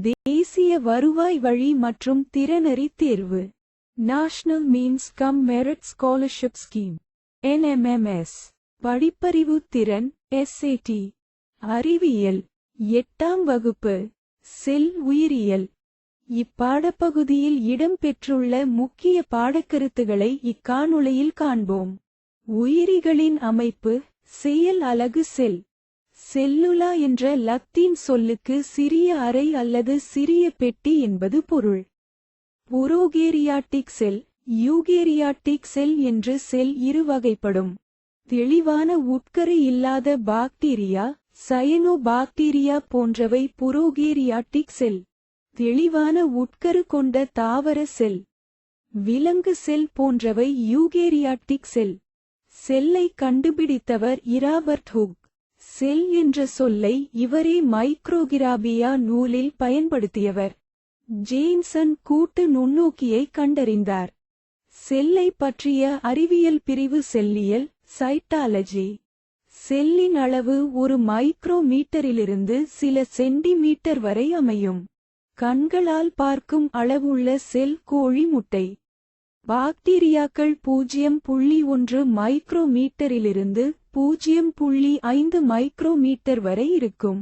தேசிய வருவாய் வழி மற்றும் திறனறி தேர்வு. National means cum merit scholarship scheme NMMS படிப்பறிவு திறன் எஸ்ஏடி அறிவியல். எட்டாம் வகுப்பு. செல் உயிரியல். இப்பாடப்பகுதியில் இடம்பெற்றுள்ள முக்கிய பாடக்கருத்துகளை இக்காணொளியில் காண்போம். உயிரிகளின் அமைப்பு செயல் அலகு செல். செல்லுலா என்ற லத்தீன் சொல்லுக்கு சிறிய அறை அல்லது சிறிய பெட்டி என்பது பொருள். புரோகேரியாட்டிக் செல் யூகேரியாட்டிக் செல் என்று செல் இரு வகைப்படும். தெளிவான உட்கரு இல்லாத பாக்டீரியா சயனோ பாக்டீரியா போன்றவை புரோகேரியாட்டிக் செல். தெளிவான உட்கரு கொண்ட தாவர செல். விலங்கு செல் போன்றவை யூகேரியாட்டிக் செல். செல்லை கண்டுபிடித்தவர் இராபர்ட் ஹுக். செல் என்ற சொல்லை இவரே மைக்ரோகிராபியா நூலில் பயன்படுத்தியவர். ஜேன்சன் கூட்டு நுண்ணோக்கியை கண்டறிந்தார். செல்லை பற்றிய அறிவியல் பிரிவு செல்லியல் சைட்டாலஜி. செல்லின் அளவு ஒரு மைக்ரோமீட்டரிலிருந்து சில சென்டிமீட்டர் வரை அமையும். கண்களால் பார்க்கும் அளவுள்ள செல் கோழி முட்டை. பாக்டீரியாக்கள் பூஜ்ஜியம் புள்ளி ஒன்று மைக்ரோமீட்டரிலிருந்து பூஜ்ஜியம் புள்ளி ஐந்து மைக்ரோமீட்டர் வரை இருக்கும்.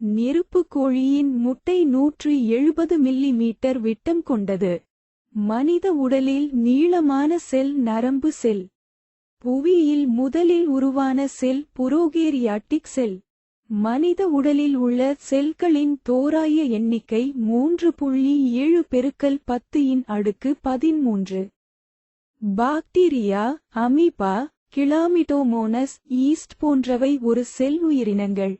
நெருப்பு கோழியின் முட்டை நூற்று எழுபது மில்லி மீட்டர் விட்டம் கொண்டது. மனித உடலில் நீளமான செல் நரம்பு செல். புவியில் முதலில் உருவான செல் புரோகேரியாட்டிக் செல். மனித உடலில் உள்ள செல்களின் தோராய எண்ணிக்கை மூன்று புள்ளி ஏழு பெருக்கல் பத்து இன் அடுக்கு பதிமூன்று பாக்டீரியா அமீபா கிளாமிடோமோனஸ் ஈஸ்ட் போன்றவை ஒரு செல் உயிரினங்கள்.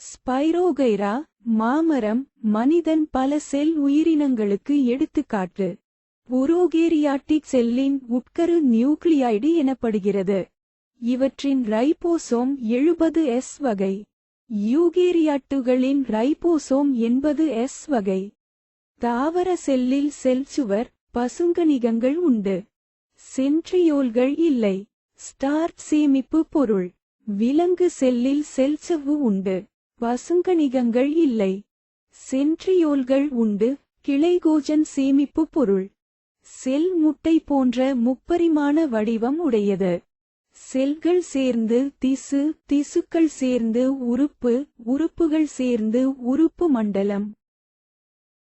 ஸ்பைரோகைரா மாமரம் மனிதன் பல செல் உயிரினங்களுக்கு எடுத்துக்காட்டு. புரோகேரியாட்டிக் செல்லின் உட்கரு நியூக்ளியாய்டு எனப்படுகிறது. இவற்றின் ரைபோசோம் எழுபது எஸ் வகை. யூகேரியாட்டுகளின் ரைபோசோம் என்பது எஸ் வகை. தாவர செல்லில் செல்சுவர் பசுங்கணிகங்கள் உண்டு. சென்ட்ரியோல்கள் இல்லை. ஸ்டார்ச் சேமிப்பு பொருள். விலங்கு செல்லில் செல்சவ்வு உண்டு. பசுங்கணிகங்கள் இல்லை. சென்ட்ரியோல்கள் உண்டு. கிளைகோஜன் சேமிப்பு பொருள். செல் முட்டை போன்ற முப்பரிமாண வடிவம் உடையது. செல்கள் சேர்ந்து திசு திசுக்கள் சேர்ந்து உறுப்பு உறுப்புகள் சேர்ந்து உறுப்பு மண்டலம்.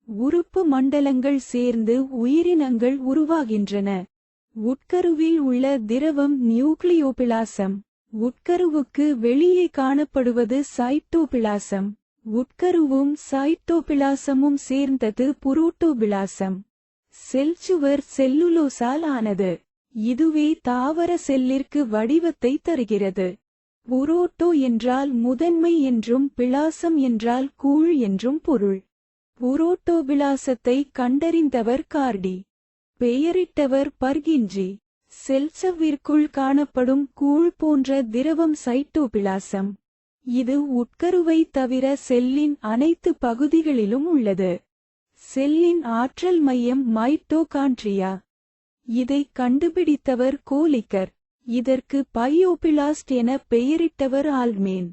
உறுப்பு மண்டலங்கள் சேர்ந்து உயிரினங்கள் உருவாகின்றன. உட்கருவில் உள்ள திரவம் நியூக்ளியோபிளாசம். உட்கருவுக்கு வெளியே காணப்படுவது சைட்டோபிளாசம். உட்கருவும் சைட்டோபிளாசமும் சேர்ந்தது புரோட்டோபிளாசம். செல்சுவர் செல்லுலோசால் ஆனது. இதுவே தாவர செல்லிற்கு வடிவத்தை தருகிறது. உரோட்டோ என்றால் முதன்மை என்றும் பிளாசம் என்றால் கூழ் என்றும் பொருள். புரோட்டோபிளாசத்தை கண்டறிந்தவர் கார்டி. பெயரிட்டவர் பர்கின்ஜி செல்சவ்விற்குள் காணப்படும் கூழ் போன்ற திரவம் சைட்டோபிளாசம். இது உட்கருவை தவிர செல்லின் அனைத்து பகுதிகளிலும் உள்ளது. செல்லின் ஆற்றல் மையம் மைட்டோகான்ட்ரியா இதை கண்டுபிடித்தவர் கோலிக்கர். இதற்கு பையோபிளாஸ்ட் என பெயரிட்டவர் ஆல்மேன்.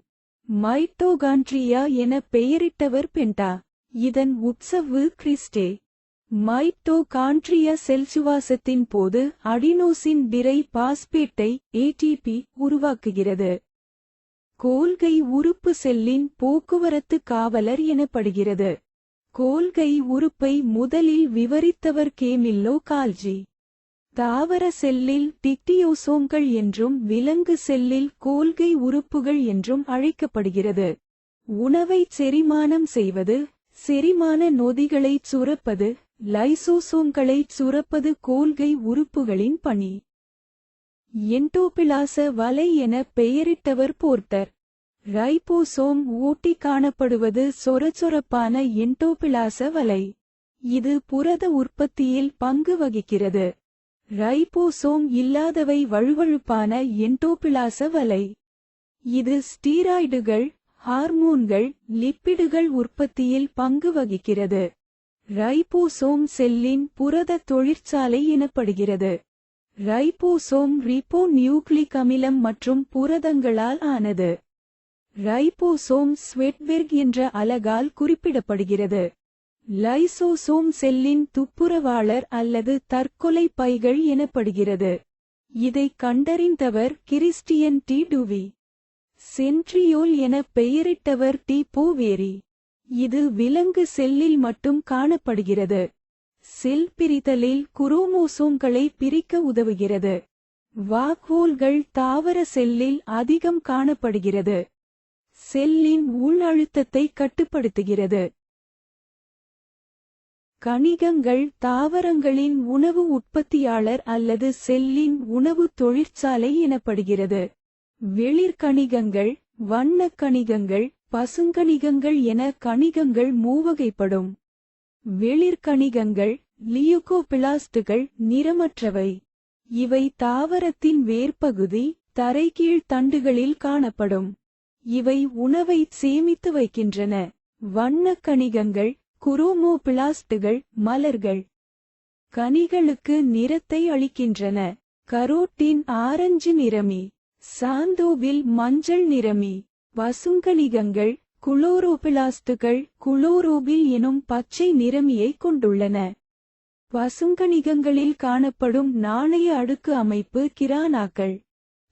மைட்டோகான்ட்ரியா என பெயரிட்டவர் பென்டா இதன் உட்சவ்வு கிறிஸ்டே. மைட்டோகான்ட்ரியா செல்சுவாசத்தின் போது அடினோசின் டிரை பாஸ்பேட்டை ஏடிபி உருவாக்குகிறது. கோல்கை உறுப்பு செல்லின் போக்குவரத்து காவலர் எனப்படுகிறது. கோல்கை உறுப்பை முதலில் விவரித்தவர் கேமில்லோ கால்ஜி. தாவர செல்லில் டிக்டியோசோம்கள் என்றும் விலங்கு செல்லில் கோல்கை உறுப்புகள் என்றும் அழைக்கப்படுகிறது. உணவை செரிமானம் செய்வது செரிமான நொதிகளைச் சுரப்பது லைசோசோம்களைச் சுரப்பது கோல்கை உறுப்புகளின் பணி. என்டோபிலாச வலை என பெயரிட்டவர் போர்த்தர். ரைபோசோம் ஊட்டி காணப்படுவது சொரச்சொரப்பான என்டோபிலாச வலை. இது புரத உற்பத்தியில் பங்கு வகிக்கிறது. ரைபோசோம் இல்லாதவை வழுவழுப்பான என்டோபிளாச வலை இது ஸ்டீராய்டுகள் ஹார்மோன்கள் லிப்பிடுகள் உற்பத்தியில் பங்கு வகிக்கிறது. ரைபோசோம் செல்லின் புரத தொழிற்சாலை எனப்படுகிறது. ரைபோசோம் ரிப்போ நியூக்ளிக் அமிலம் மற்றும் புரதங்களால் ஆனது. ரைபோசோம் ஸ்வெட்வெர்க் என்ற அலகால் குறிப்பிடப்படுகிறது. லைசோசோம் செல்லின் துப்புரவாளர் அல்லது தற்கொலை பைகள் எனப்படுகிறது. இதை கண்டறிந்தவர் கிறிஸ்டியன் டி டுவி. சென்ட்ரியோல் என பெயரிட்டவர் டி போவேரி. இது விலங்கு செல்லில் மட்டும் காணப்படுகிறது. செல் பிரித்தலில் குரோமோசோம்களை பிரிக்க உதவுகிறது. வாக்வோல்கள் தாவர செல்லில் அதிகம் காணப்படுகிறது. செல்லின் உள் அழுத்தத்தை கட்டுப்படுத்துகிறது. கணிகங்கள் தாவரங்களின் உணவு உற்பத்தியாளர் அல்லது செல்லின் உணவு தொழிற்சாலை எனப்படுகிறது. வெளிர்கணிகங்கள் வண்ணக் கணிகங்கள் பசுங்கணிகங்கள் என கணிகங்கள் மூவகைப்படும். வெளிர்கணிகங்கள் லியுகோபிளாஸ்டுகள் நிறமற்றவை. இவை தாவரத்தின் வேர்ப்பகுதி தரைகீழ் தண்டுகளில் காணப்படும். இவை உணவை சேமித்து வைக்கின்றன. வண்ணக் கணிகங்கள் குரோமோபிளாஸ்டுகள் மலர்கள். கனிகளுக்கு நிறத்தை அளிக்கின்றன. Carotene orange நிறமி. சாந்தோவில் மஞ்சள் நிறமி. பசுங்கணிகங்கள் குளோரோபிளாஸ்டுகள் குளோரோபில் எனும் பச்சை நிறமியை கொண்டுள்ளன. பசுங்கணிகங்களில் காணப்படும் நாணய அடுக்கு அமைப்பு கிரானாக்கள்.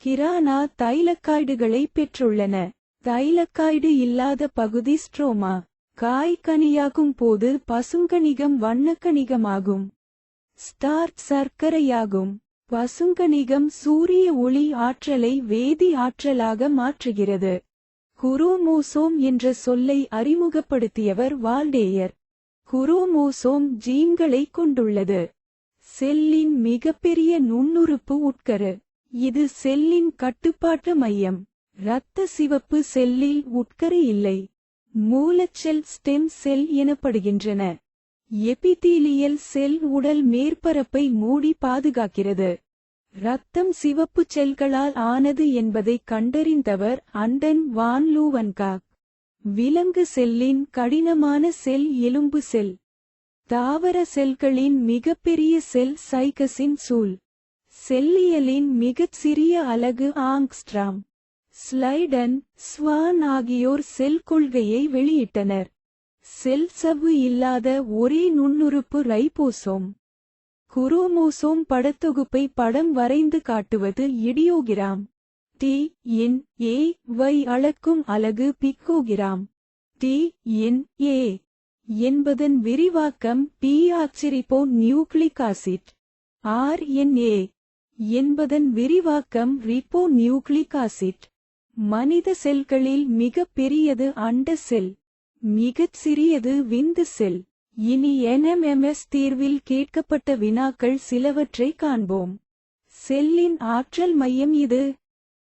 கிரானா தைலக்காய்டுகளை பெற்றுள்ளன. தைலக்காய்டு இல்லாத பகுதி ஸ்ட்ரோமா. காய் கனியாகும் போது பசுங்கணிகம் வண்ணக்கணிகமாகும் ஸ்டார்ச் சர்க்கரையாகும். பசுங்கணிகம் சூரிய ஒளி ஆற்றலை வேதி ஆற்றலாக மாற்றுகிறது. குரோமோசோம் என்ற சொல்லை அறிமுகப்படுத்தியவர் வால்டேயர். குரோமோசோம் ஜீன்களை கொண்டுள்ளது. செல்லின் மிகப்பெரிய நுண்ணுறுப்பு உட்கரு. இது செல்லின் கட்டுப்பாட்டு மையம். இரத்த சிவப்பு செல்லில் உட்கரு இல்லை. மூலச்செல் ஸ்டெம் செல் எனப்படுகின்றன. எபிதீலியல் செல் உடல் மேற்பரப்பை மூடி பாதுகாக்கிறது. ரத்தம் சிவப்பு செல்களால் ஆனது என்பதை கண்டறிந்தவர் அண்டன் வான் லூவன்காக். விலங்கு செல்லின் கடினமான செல் எலும்பு செல். தாவர செல்களின் மிகப்பெரிய செல் சைகஸின் சூல் செல்லியலின் மிகச் சிறிய அலகு ஆங்ஸ்ட்ராம். ஸ்லைடன் ஸ்வான் ஆகியோர் செல் கொள்கையை வெளியிட்டனர். செல் சவ்வு இல்லாத ஒரே நுண்ணுறுப்பு ரைபோசோம். குரோமோசோம் படத்தொகுப்பை படம் வரைந்து காட்டுவது இடியோகிராம். டி என் ஏ வை அளக்கும் அலகு பிக்கோகிராம். டி என் ஏ என்பதன் விரிவாக்கம் B deoxyribo nucleic acid. R N A என்பதன் விரிவாக்கம் ரிப்போ நியூக்ளிக் ஆசிட். மனித செல்களில் மிக பெரியது அண்ட செல் மிகச் சிறியது விந்து செல். இனி என்எம்எம்எஸ் தீர்வில் கேட்கப்பட்ட வினாக்கள் சிலவற்றை காண்போம். செல்லின் ஆற்றல் மையம் இது.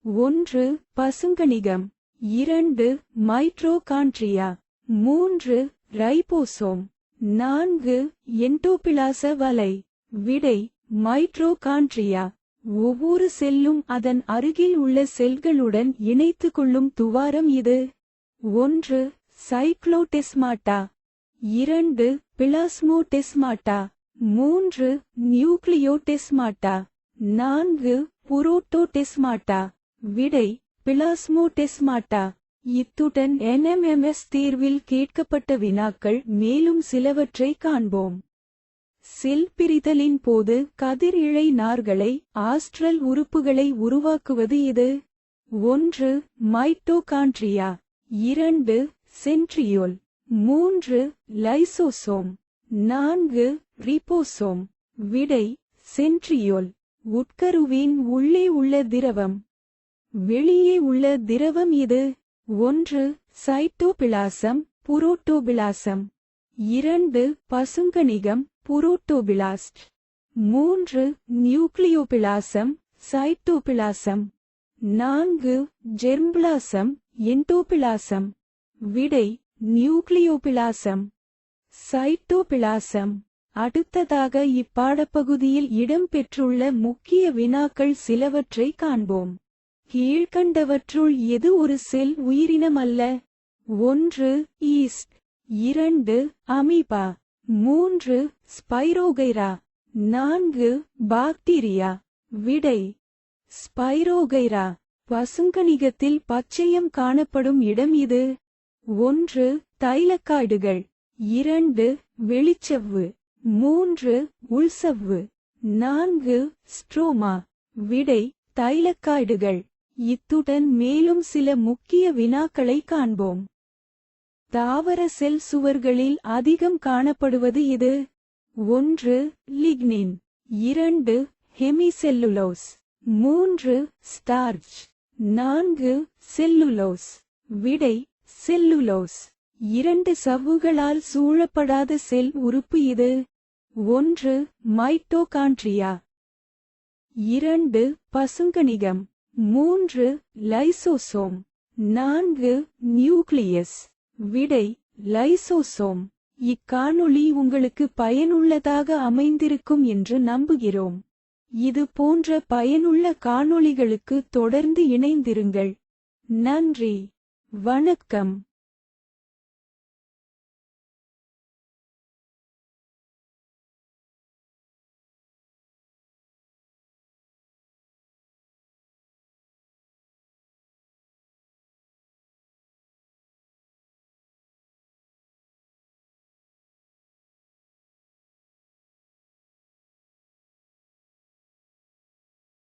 ஒன்று பசுங்கணிகம் இரண்டு மைட்ரோகான்ட்ரியா மூன்று ரைபோசோம். நான்கு என்டோபிளாச வலை. விடை மைட்ரோகான்ட்ரியா ஒவ்வொரு செல்லும் அதன் அருகில் உள்ள செல்களுடன் இணைத்து கொள்ளும் துவாரம் இது. ஒன்று சைக்ளோடெஸ்மாட்டா. இரண்டு பிளாஸ்மோடெஸ்மாட்டா. மூன்று நியூக்ளியோடெஸ்மாட்டா. நான்கு புரோட்டோடெஸ்மாட்டா. விடை பிளாஸ்மோடெஸ்மாட்டா. இத்துடன் என்எம்எம்எஸ் தீர்வில் கேட்கப்பட்ட வினாக்கள் மேலும் சிலவற்றை காண்போம். செல் பிரிதலின் போது கதிர் இழை நார்களை ஆஸ்ட்ரல் உறுப்புகளை உருவாக்குவது இது. ஒன்று மைட்டோகான்ட்ரியா இரண்டு சென்ட்ரியோல். மூன்று லைசோசோம். நான்கு ரிபோசோம். விடை சென்ட்ரியோல். உட்கருவின் உள்ளே உள்ள திரவம். வெளியே உள்ள திரவம் இது. ஒன்று சைட்டோபிளாசம் புரோட்டோபிளாசம். இரண்டு பசுங்கணிகம் புரோட்டோபிளாஸ்ட். மூன்று நியூக்ளியோபிளாசம் சைட்டோபிளாசம். நான்கு ஜெர்ம்பிளாசம் என்டோபிளாசம். விடை நியூக்ளியோபிளாசம். சைட்டோபிளாசம். அடுத்ததாக இப்பாடப்பகுதியில் இடம்பெற்றுள்ள முக்கிய வினாக்கள் சிலவற்றை காண்போம். கீழ்கண்டவற்றுள் எது ஒரு செல் உயிரினம் அல்ல ஒன்று ஈஸ்ட். இரண்டு அமீபா. மூன்று ஸ்பைரோகைரா நான்கு பாக்டீரியா. விடை. ஸ்பைரோகைரா பசுங்கணிகத்தில் பச்சையம் காணப்படும் இடம் இது. ஒன்று தைலக்காய்டுகள் இரண்டு வெளிச்சவ்வு மூன்று உள்சவ்வு நான்கு ஸ்ட்ரோமா. விடை. தைலக்காய்டுகள் இத்துடன் மேலும் சில முக்கிய வினாக்களை காண்போம். தாவர செல் சுவர்களில் அதிகம் காணப்படுவது இது. ஒன்று லிக்னின். இரண்டு ஹெமிசெல்லுலோஸ். மூன்று ஸ்டார்ச். நான்கு செல்லுலோஸ். விடை செல்லுலோஸ். இரண்டு சவ்வுகளால் சூழப்படாத செல் உறுப்பு இது. ஒன்று மைட்டோகாண்ட்ரியா. இரண்டு பசுங்கணிகம் மூன்று லைசோசோம். நான்கு நியூக்ளியஸ். விடை லைசோசோம். இக்காணொளி உங்களுக்கு பயனுள்ளதாக அமைந்திருக்கும் என்று நம்புகிறோம். இது போன்ற பயனுள்ள காணொளிகளுக்கு தொடர்ந்து இணைந்திருங்கள். நன்றி. வணக்கம்.